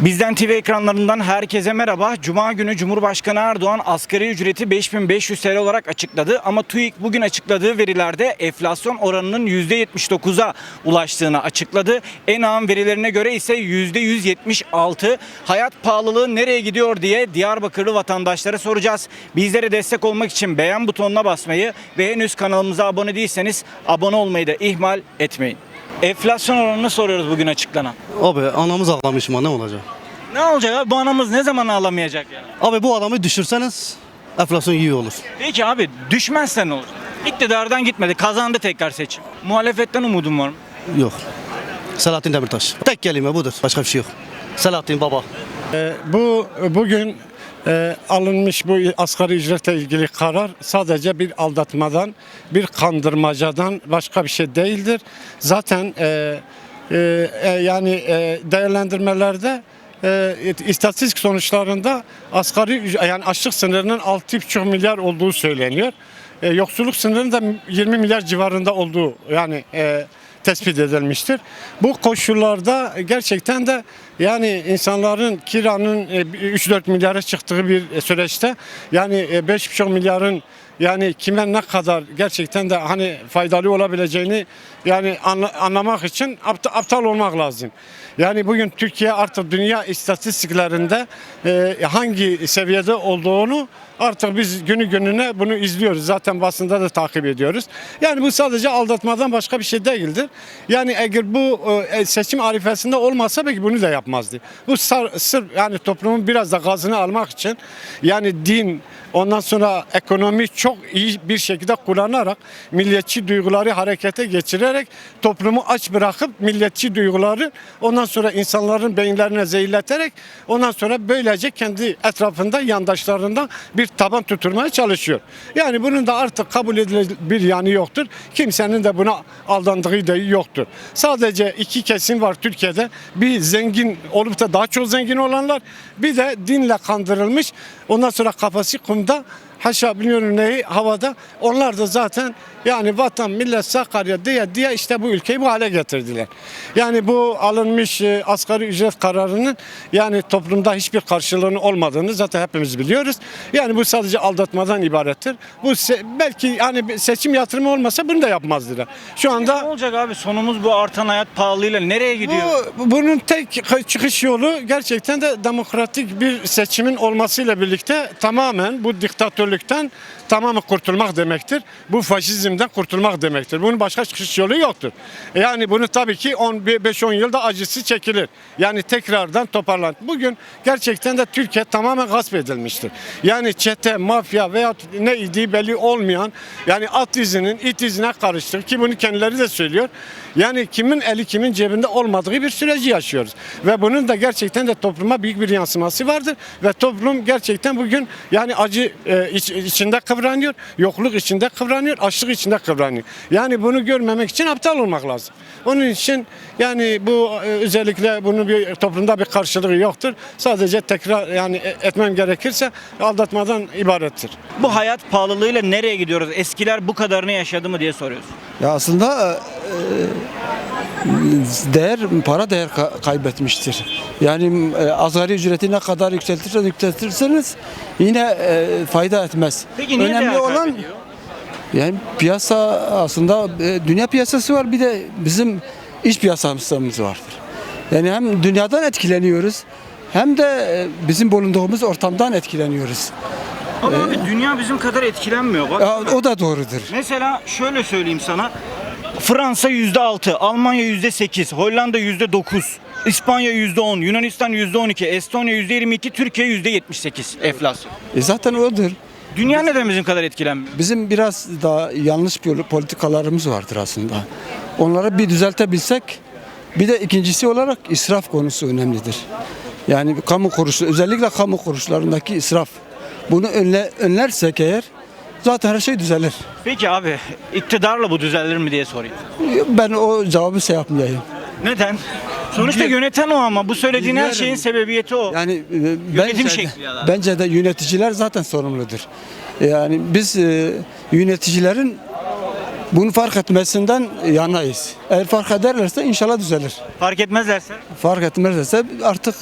Bizden TV ekranlarından herkese merhaba. Cuma günü Cumhurbaşkanı Erdoğan asgari ücreti 5500 TL olarak açıkladı. Ama TÜİK bugün açıkladığı verilerde enflasyon oranının %79'a ulaştığını açıkladı. En ağın verilerine göre ise %176. Hayat pahalılığı nereye gidiyor diye Diyarbakırlı vatandaşlara soracağız. Bizlere destek olmak için beğen butonuna basmayı ve henüz kanalımıza abone değilseniz abone olmayı da ihmal etmeyin. Enflasyon oranını soruyoruz bugün açıklanan. Abi anamız ağlamış mı ne olacak? Ne olacak abi? Bu anamız ne zaman ağlamayacak yani? Abi bu adamı düşürseniz enflasyon iyi olur. Peki abi düşmezse ne olur? İktidardan gitmedi. Kazandı tekrar seçim. Muhalefetten umudun var mı? Yok. Selahattin Demirtaş. Tek kelime budur. Başka bir şey yok. Selahattin baba. Bu bugün e, alınmış bu asgari ücretle ilgili karar sadece bir aldatmadan, bir kandırmacadan başka bir şey değildir. Zaten e, e, e, yani e, değerlendirmelerde e, istatistik sonuçlarında asgari yani açlık sınırının 6,5 milyar olduğu söyleniyor. E, yoksulluk sınırının da 20 milyar civarında olduğu yani e, tespit edilmiştir. Bu koşullarda gerçekten de yani insanların kiranın e, 3-4 milyara çıktığı bir süreçte yani e, 5,5 milyarın yani kime ne kadar gerçekten de hani faydalı olabileceğini yani anla- anlamak için apta- aptal olmak lazım. Yani bugün Türkiye artık dünya istatistiklerinde e, hangi seviyede olduğunu artık biz günü gününe bunu izliyoruz. Zaten basında da takip ediyoruz. Yani bu sadece aldatmadan başka bir şey değildir. Yani eğer bu e, seçim arifesinde olmasa belki bunu da yapmazdı. Bu sar, sırf yani toplumun biraz da gazını almak için yani din ondan sonra ekonomi çok iyi bir şekilde kullanarak milliyetçi duyguları harekete geçirerek toplumu aç bırakıp milliyetçi duyguları ondan sonra insanların beyinlerine zehirleterek ondan sonra böylece kendi etrafında yandaşlarından bir taban tutturmaya çalışıyor. Yani bunun da artık kabul edilir bir yanı yoktur. Kimsenin de buna aldandığı da yoktur. Sadece iki kesim var Türkiye'de. Bir zengin olup da daha çok zengin olanlar bir de dinle kandırılmış ondan sonra kafası kumda haşa bilmiyorum neyi havada. Onlar da zaten yani vatan millet Sakarya diye diye işte bu ülkeyi bu hale getirdiler. Yani bu alınmış e, asgari ücret kararının yani toplumda hiçbir karşılığının olmadığını zaten hepimiz biliyoruz. Yani bu sadece aldatmadan ibarettir. Bu belki yani seçim yatırımı olmasa bunu da yapmazdılar. Şu Ne anda olacak abi? Sonumuz bu artan hayat pahalılığıyla nereye gidiyor? bu, bunun tek çıkış yolu gerçekten de demokratik bir seçimin olmasıyla birlikte tamamen bu diktatörlükten tamamen kurtulmak demektir. Bu faşizmden kurtulmak demektir. Bunun başka çıkış yolu yoktur. Yani bunu tabii ki 5-10 yılda acısı çekilir. Yani tekrardan toparlan. Bugün gerçekten de Türkiye tamamen gasp edilmiştir. Yani çete, mafya veya ne idi belli olmayan yani at izinin it izine karıştı ki bunu kendileri de söylüyor. Yani kimin eli kimin cebinde olmadığı bir süreci yaşıyoruz. Ve bunun da gerçekten de topluma büyük bir yansıması vardır. Ve toplum gerçekten bugün yani acı e, iç- içinde kıvranıyor, yokluk içinde kıvranıyor, açlık içinde kıvranıyor. Yani bunu görmemek için aptal olmak lazım. Onun için yani bu e, özellikle bunun bir toplumda bir karşılığı yoktur. Sadece tekrar yani e- etmem gerekirse aldatmadan ibarettir. Bu hayat pahalılığıyla nereye gidiyoruz? Eskiler bu kadarını yaşadı mı diye soruyoruz. Ya aslında e, değer para değer ka- kaybetmiştir. Yani e, asgari ücreti ne kadar yükseltirseniz yükseltirseniz yine e, fayda etmez. Peki niye Önemli değer olan kaybediyor? yani piyasa aslında e, dünya piyasası var bir de bizim iş piyasamız vardır. Yani hem dünyadan etkileniyoruz hem de e, bizim bulunduğumuz ortamdan etkileniyoruz. Ama abi dünya bizim kadar etkilenmiyor. Bak. Ya, o da doğrudur. Mesela şöyle söyleyeyim sana. Fransa %6, Almanya %8, Hollanda %9, İspanya %10, Yunanistan %12, Estonya %22, Türkiye %78 enflasyon. E, zaten odur. Dünya neden bizim kadar etkilenmiyor? Bizim biraz daha yanlış pol- politikalarımız vardır aslında. Onları bir düzeltebilsek bir de ikincisi olarak israf konusu önemlidir. Yani kamu kuruluşu özellikle kamu kuruluşlarındaki israf. Bunu önle, önlersek eğer zaten her şey düzelir. Peki abi iktidarla bu düzelir mi diye sorayım. Ben o cevabı şey yapmayayım. Neden? Sonuçta yöneten o ama bu söylediğin her şeyin sebebiyeti o. Yani e, bence, şekli de, ya da. bence de yöneticiler zaten sorumludur. Yani biz e, yöneticilerin bunu fark etmesinden yanayız. Eğer fark ederlerse inşallah düzelir. Fark etmezlerse. fark etmezse artık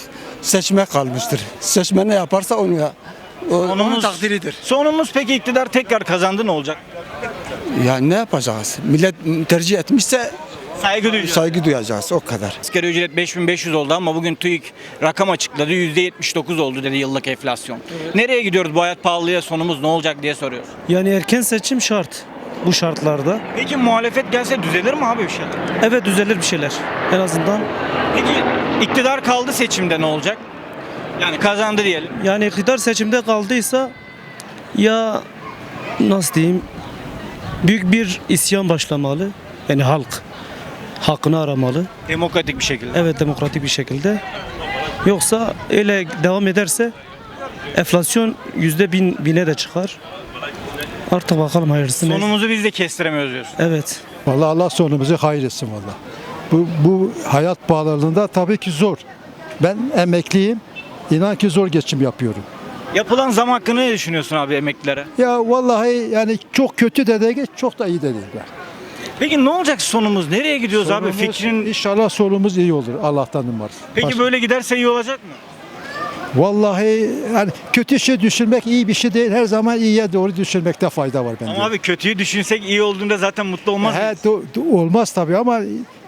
seçime kalmıştır. Seçmen ne yaparsa onu ya. O, onun Sonumuz- takdiridir. Sonumuz peki iktidar tekrar kazandı ne olacak? Yani ne yapacağız? Millet tercih etmişse Saygı duyacağız. saygı duyacağız o kadar. Asgari ücret 5500 oldu ama bugün TÜİK rakam açıkladı. %79 oldu dedi yıllık enflasyon. Nereye gidiyoruz bu hayat pahalıya sonumuz ne olacak diye soruyoruz. Yani erken seçim şart bu şartlarda. Peki muhalefet gelse düzelir mi abi bir şeyler? Evet düzelir bir şeyler. En azından Peki iktidar kaldı seçimde ne olacak? Yani kazandı diyelim. yani iktidar seçimde kaldıysa ya nasıl diyeyim büyük bir isyan başlamalı. Yani halk hakkını aramalı. Demokratik bir şekilde. Evet demokratik bir şekilde. Yoksa öyle devam ederse enflasyon yüzde bin, bine de çıkar. Artık bakalım hayırlısı ne. Sonumuzu biz de kestiremiyoruz diyorsun. Evet. Vallahi Allah sonumuzu hayretsin valla. Bu, bu hayat pahalılığında tabii ki zor. Ben emekliyim. İnan ki zor geçim yapıyorum. Yapılan zam hakkında ne düşünüyorsun abi emeklilere? Ya vallahi yani çok kötü de değil, çok da iyi de değil. Yani. Peki ne olacak sonumuz? Nereye gidiyoruz abi? Sonumuz- Fikrin İnşallah sonumuz iyi olur. Allah'tan umarız. Peki Baş- böyle giderse iyi olacak mı? Vallahi yani kötü şey düşünmek iyi bir şey değil. Her zaman iyiye doğru düşünmekte fayda var bence. Ama abi kötüyü düşünsek iyi olduğunda zaten mutlu olmaz He, mıyız? do- do- olmaz tabii ama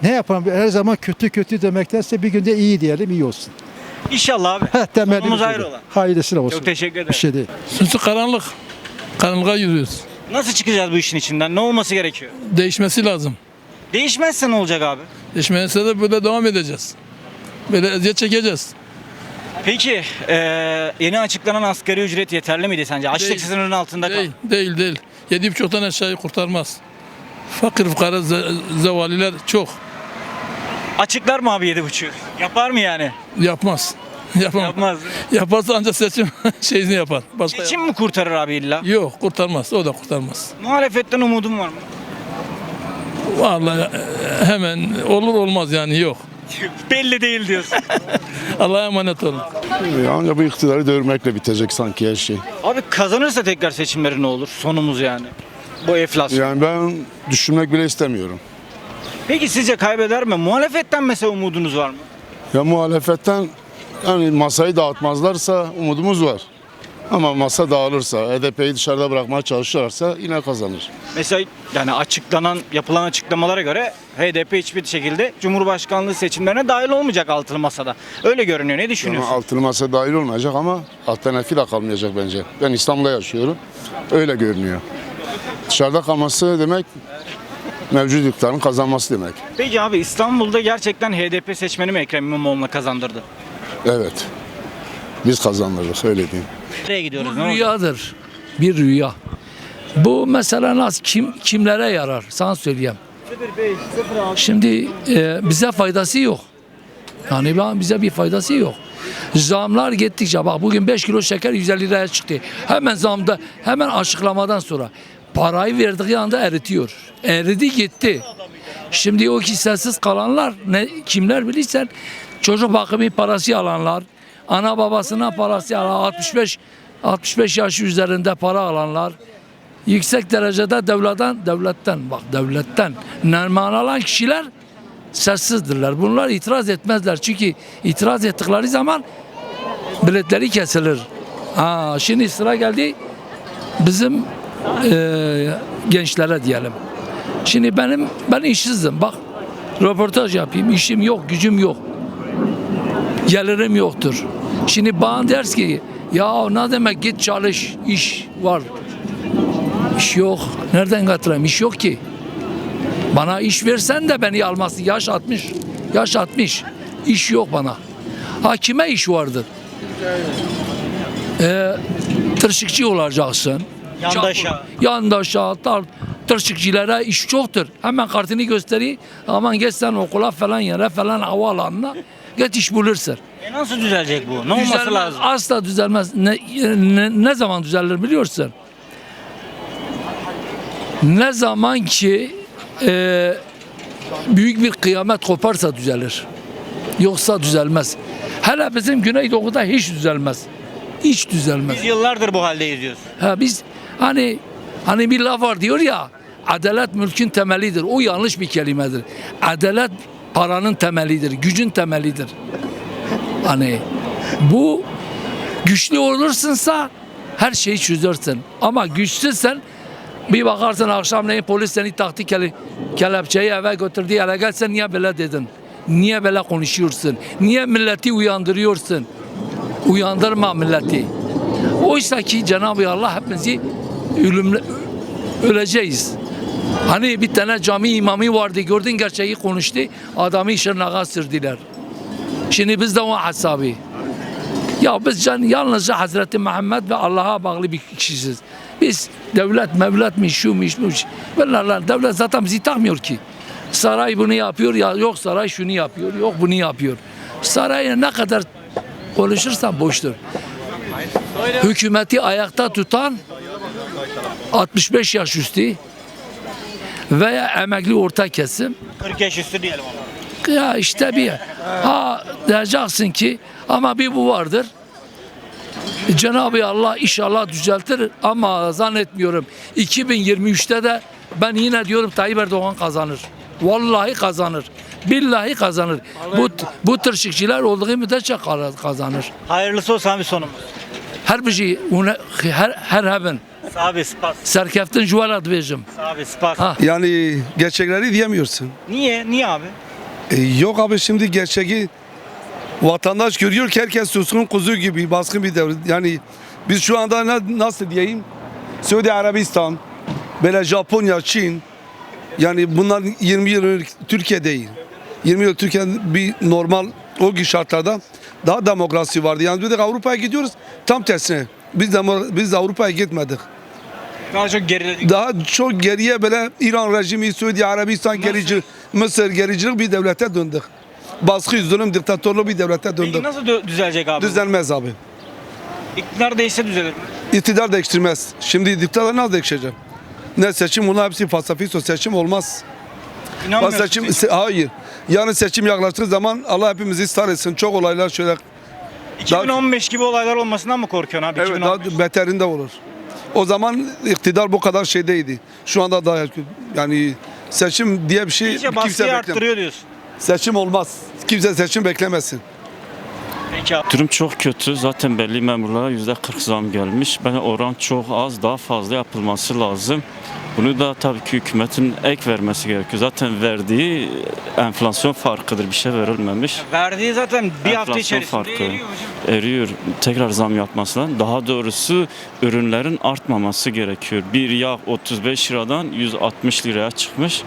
ne yapalım her zaman kötü kötü demektense bir günde iyi diyelim iyi olsun. İnşallah abi. Heh, temeli Sonumuz bu ayrı şöyle. olan. Hayırlısı olsun. Çok teşekkür ederim. Bir şey değil. Sınıfı karanlık. Karanlığa yürüyoruz. Nasıl çıkacağız bu işin içinden? Ne olması gerekiyor? Değişmesi lazım. Değişmezse ne olacak abi? Değişmezse de böyle devam edeceğiz. Böyle eziyet çekeceğiz. Peki eee, yeni açıklanan asgari ücret yeterli miydi sence? Açlık Değil. sınırının altında kal. Değil, değil, değil. Yedi buçuktan aşağıyı kurtarmaz. Fakir fukara ze- zevaliler çok. Açıklar mı abi yedi buçuk? Yapar mı yani? Yapmaz. Yapamaz. Yapmaz. Yaparsa ancak seçim şeyini yapar. Başka Seçim mi kurtarır abi illa? Yok kurtarmaz. O da kurtarmaz. Muhalefetten umudum var mı? Vallahi e, hemen olur olmaz yani yok. Belli değil diyorsun. Allah'a emanet olun. Ancak bu iktidarı dövmekle bitecek sanki her şey. abi kazanırsa tekrar seçimleri ne olur? Sonumuz yani. Bu enflasyon. Yani ben düşünmek bile istemiyorum. Peki sizce kaybeder mi? Muhalefetten mesela umudunuz var mı? Ya muhalefetten yani masayı dağıtmazlarsa umudumuz var. Ama masa dağılırsa, HDP'yi dışarıda bırakmaya çalışırlarsa yine kazanır. Mesela yani açıklanan, yapılan açıklamalara göre HDP hiçbir şekilde Cumhurbaşkanlığı seçimlerine dahil olmayacak altılı masada. Öyle görünüyor. Ne Ama düşünüyorsun? altılı masa dahil olmayacak ama alternatifi de kalmayacak bence. Ben İstanbul'da yaşıyorum. Öyle görünüyor. Dışarıda kalması demek mevcut iktidarın kazanması demek. Peki abi İstanbul'da gerçekten HDP seçmeni mi Ekrem İmamoğlu'na kazandırdı? Evet. Biz kazanırız öyle diyeyim. Nereye gidiyoruz? Bu Ne rüyadır. Bir rüya. Bu mesela nasıl kim kimlere yarar? Sana söyleyeyim. Şimdi e, bize faydası yok. Yani bize bir faydası yok. Zamlar gittikçe bak bugün 5 kilo şeker 150 liraya çıktı. Hemen zamda hemen açıklamadan sonra parayı verdiği anda eritiyor. Eridi gitti. Şimdi o kimsesiz kalanlar ne kimler bilirsen çocuk bakımı parası alanlar, ana babasına parası alan 65 65 yaş üzerinde para alanlar, yüksek derecede devletten devletten bak devletten nerman alan kişiler sessizdirler. Bunlar itiraz etmezler. Çünkü itiraz ettikleri zaman biletleri kesilir. Ha, şimdi sıra geldi bizim eee, gençlere diyelim. Şimdi benim ben işsizim. Bak röportaj yapayım. işim yok, gücüm yok. Gelirim yoktur. Şimdi bana ders ki ya ne demek git çalış, iş var. İş yok. Nereden getireyim? İş yok ki. Bana iş versen de beni almazsın. Yaş 60. Yaş 60. İş yok bana. Hakime iş vardır. Ee, tırşıkçı olacaksın. Yandaşa. Yandaşa, tar, tırşıkçılara iş çoktur. Hemen kartını göstereyim. Aman geç sen okula falan yere falan havaalanına. Git iş bulursun. E nasıl düzelecek bu? Ne olması Düzelmez, lazım? Asla düzelmez. Ne, ne, ne zaman düzelir biliyorsun? Ne zaman ki e, büyük bir kıyamet koparsa düzelir. Yoksa düzelmez. Hele bizim Güneydoğu'da hiç düzelmez. Hiç düzelmez. Biz yıllardır bu haldeyiz diyoruz. Ha biz hani hani bir laf var diyor ya adalet mülkün temelidir. O yanlış bir kelimedir. Adalet paranın temelidir, gücün temelidir. Hani Bu güçlü olursunsa her şeyi çözersin. Ama güçsüzsen bir bakarsın akşamleyin polis seni taktı kele, kelepçeyi eve götürdü eve gelsen niye böyle dedin? Niye böyle konuşuyorsun? Niye milleti uyandırıyorsun? Uyandırma milleti. Oysa ki Cenab-ı Allah hepimizi ölümle, öleceğiz. Hani bir tane cami imamı vardı gördün gerçeği konuştu adamı şırnağa sürdüler. Şimdi biz de o hesabı. Ya biz can, yalnızca Hazreti Muhammed ve Allah'a bağlı bir kişiyiz. Biz devlet mevlet mi şu mu şu devlet zaten bizi takmıyor ki. Saray bunu yapıyor ya yok saray şunu yapıyor yok bunu yapıyor. Sarayla ne kadar konuşursan boştur. Hükümeti ayakta tutan 65 yaş üstü veya emekli orta kesim 40 yaş üstü diyelim ama. ya işte bir ha diyeceksin ki ama bir bu vardır. Cenab-ı Allah inşallah düzeltir ama zannetmiyorum. 2023'te de ben yine diyorum Tayyip Erdoğan kazanır. Vallahi kazanır. Billahi kazanır. Bu bu tırşıkçılar olduğu müddetçe kazanır. Hayırlısı olsun abi sonumuz. Her bir şey ona- her her hebben Abi spas. serkeftin juvalat diyeceğim. Abi spas. Ha. Yani gerçekleri diyemiyorsun. Niye? Niye abi? E, yok abi şimdi gerçeği vatandaş görüyor ki herkes suskun kuzu gibi baskın bir devlet. Yani biz şu anda ne, nasıl diyeyim? Suudi Arabistan, böyle Japonya, Çin yani bunlar 20 yıl Türkiye değil. 20 yıl Türkiye'nin bir normal o gün şartlarda daha demokrasi vardı. Yani biz de Avrupa'ya gidiyoruz tam tersine. Biz de biz de Avrupa'ya gitmedik. Daha çok geriledik. Daha çok geriye böyle İran rejimi, Suudi Arabistan gerici, Mısır gericilik bir devlete döndük. Baskı, zulüm, diktatörlük bir devlete Peki döndük. nasıl dö- düzelecek abi? bu? Düzelmez abi. İktidar değişse düzelir mi? İktidar değiştirmez. Şimdi diktatör nasıl değişecek? Ne seçim bunlar hepsi falsafi seçim olmaz. Bak İnanmıyorsun. seçim, se- hayır. Yarın seçim yaklaştığı zaman Allah hepimizi ısrar etsin. Çok olaylar şöyle 2015 gibi olaylar olmasından mı korkuyorsun abi? evet 2015. daha beterinde olur. O zaman iktidar bu kadar şeydeydi. Şu anda daha yani seçim diye bir şey İyice kimse beklemiyor. arttırıyor diyorsun. Seçim olmaz. Kimse seçim beklemesin. Abi. Durum çok kötü. Zaten belli memurlara %40 zam gelmiş. Ben oran çok az, daha fazla yapılması lazım. Bunu da tabii ki hükümetin ek vermesi gerekiyor. Zaten verdiği enflasyon farkıdır. Bir şey verilmemiş. Verdiği zaten bir hafta Enflasyon içerisinde farkı. eriyor hocam. Eriyor. Tekrar zam yapmasından. Daha doğrusu ürünlerin artmaması gerekiyor. Bir yağ 35 liradan 160 liraya çıkmış.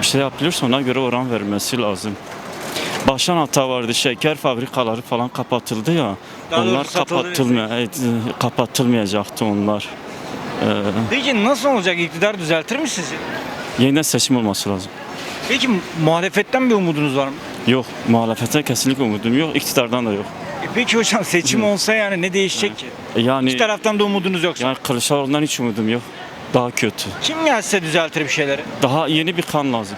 Bir şey yapılırsa ona göre oran verilmesi lazım. Baştan hata vardı. Şeker fabrikaları falan kapatıldı ya. Daha onlar evet, kapatılmayacaktı onlar. Ee, Peki nasıl olacak? İktidar düzeltir mi sizi? yeniden seçim olması lazım. Peki muhalefetten bir umudunuz var mı? Yok, muhalefete kesinlikle umudum yok. iktidardan da yok. E peki hocam seçim olsa yani ne değişecek ki? Yani İki taraftan da umudunuz yoksa. yani Kılıçdaroğlu'ndan hiç umudum yok. Daha kötü. Kim gelse düzeltir bir şeyleri. Daha yeni bir kan lazım.